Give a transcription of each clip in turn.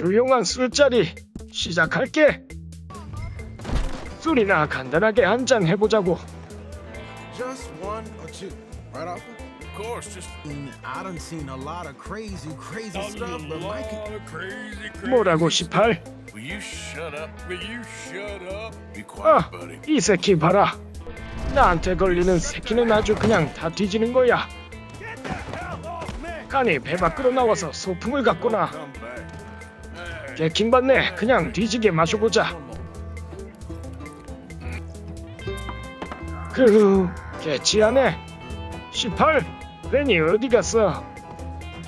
조용한 술자리 시작할게. 술이나 간단하게 한 잔 해보자고. Just one or two, right off. Of course, just I done seen a lot of crazy, crazy stuff, but Mikey, of crazy, crazy. 뭐라고 18? Will you shut up? Will you shut up? Be quiet, 아, buddy. 이 새끼 봐라. 나한테 걸리는 새끼는 아주 그냥 다 뒤지는 거야. 간이 배 밖으로 나와서 소풍을 갔구나. 킹 받네. 그냥 뒤지게 마셔보자. 그 개치하네. 18. 벤이 어디 갔어?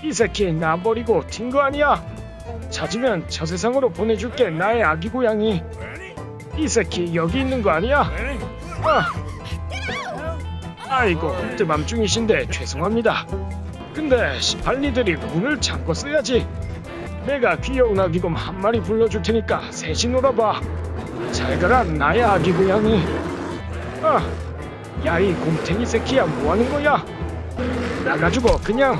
이 새끼 나 버리고 튄 거 아니야? 찾으면 저 세상으로 보내줄게 나의 아기 고양이. 이 새끼 여기 있는 거 아니야? 아. 아이고 뜨밤 중이신데 죄송합니다. 근데 18니들이 문을 잠궜어야지. 내가 귀여운 아기곰 한 마리 불러줄 테니까 셋이 놀아봐. 잘 가라 나의 아기 고양이. 아, 야 이 곰탱이 새끼야 뭐하는 거야? 나가지고 그냥.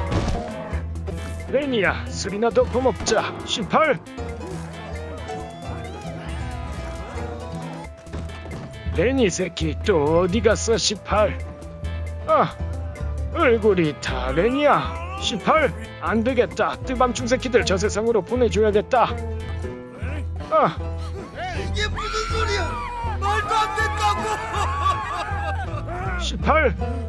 레니야 술이나 더 퍼먹자. 18. 레니 새끼 또 어디 갔어 18? 아 얼굴이 다 레니야 18 안되겠다 뜨밤충 새끼들 저 세상으로 보내줘야겠다 아 이게 무슨 소리야? 말도 안 된다고! 18